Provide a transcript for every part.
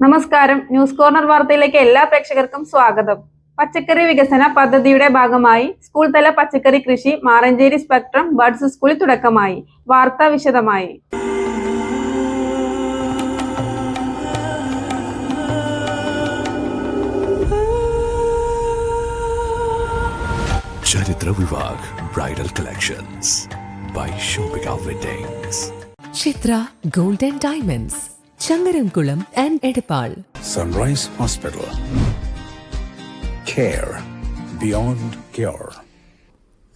നമസ്കാരം. News corner വാർത്തയിലേക്ക് എല്ലാ പ്രേക്ഷകർക്കും സ്വാഗതം. പച്ചക്കറി വികസന പദ്ധതിയുടെ ഭാഗമായി സ്കൂൾ തല പച്ചക്കറി കൃഷി മാറഞ്ചേരി സ്പെക്ട്രം ബഡ്സ് സ്കൂളിൽ തുടക്കമായി. വാർത്ത വിശദമായി. Charithra Vivah bridal collections. By Shopika weddings Chitra golden diamonds. Changaramkulam and Edappal. Sunrise hospital care beyond cure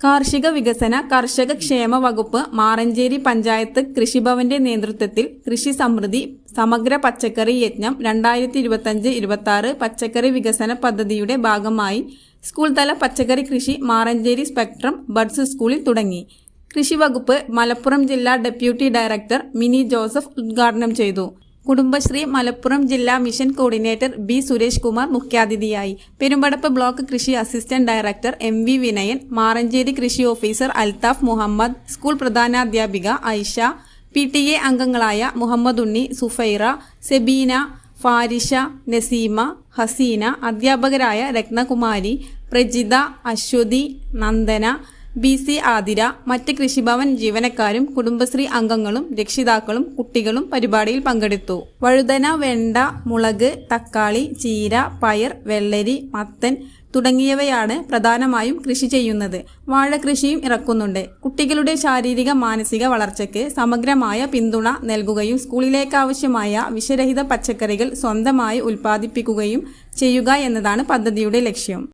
കാർഷിക വികസന കർഷക ക്ഷേമ വകുപ്പ് മാറഞ്ചേരി പഞ്ചായത്ത് കൃഷിഭവന്റെ നേതൃത്വത്തിൽ കൃഷി സമൃദ്ധി സമഗ്ര പച്ചക്കറി യജ്ഞം രണ്ടായിരത്തി ഇരുപത്തഞ്ച് ഇരുപത്തി ആറ് പച്ചക്കറി വികസന പദ്ധതിയുടെ ഭാഗമായി സ്കൂൾ തല പച്ചക്കറി കൃഷി മാറഞ്ചേരി സ്പെക്ട്രം ബഡ്സ് സ്കൂളിൽ തുടങ്ങി. കൃഷി വകുപ്പ് മലപ്പുറം ജില്ലാ ഡെപ്യൂട്ടി ഡയറക്ടർ മിനി ജോസഫ് ഉദ്ഘാടനം ചെയ്തു. കുടുംബശ്രീ മലപ്പുറം ജില്ലാ mission coordinator B Suresh Kumar മുഖ്യാതിഥിയായി. പെരുമ്പടപ്പ് ബ്ലോക്ക് കൃഷി assistant director M V Vinayan Maranchery കൃഷി ഓഫീസർ അൽതാഫ് മുഹമ്മദ് സ്കൂൾ പ്രധാനാധ്യാപിക ഐഷ പി ടി എ അംഗങ്ങളായ മുഹമ്മദ് ഉണ്ണി സുഫൈറ സെബീന ഫാരിഷ നസീമ ഹസീന അധ്യാപകരായ രത്നകുമാരി പ്രജിത അശ്വതി നന്ദന ബി സി ആതിര മറ്റ് കൃഷിഭവൻ ജീവനക്കാരും കുടുംബശ്രീ അംഗങ്ങളും രക്ഷിതാക്കളും കുട്ടികളും പരിപാടിയിൽ പങ്കെടുത്തു. വഴുതന വെണ്ട മുളക് തക്കാളി ചീര പയർ വെള്ളരി മത്തൻ തുടങ്ങിയവയാണ് പ്രധാനമായും കൃഷി ചെയ്യുന്നത്. വാഴ കൃഷിയും ഇറക്കുന്നുണ്ട്. കുട്ടികളുടെ ശാരീരിക മാനസിക വളർച്ചയ്ക്ക് സമഗ്രമായ പിന്തുണ നൽകുകയും സ്കൂളിലേക്കാവശ്യമായ വിഷരഹിത പച്ചക്കറികൾ സ്വന്തമായി ഉൽപ്പാദിപ്പിക്കുകയും ചെയ്യുക എന്നതാണ് പദ്ധതിയുടെ ലക്ഷ്യം.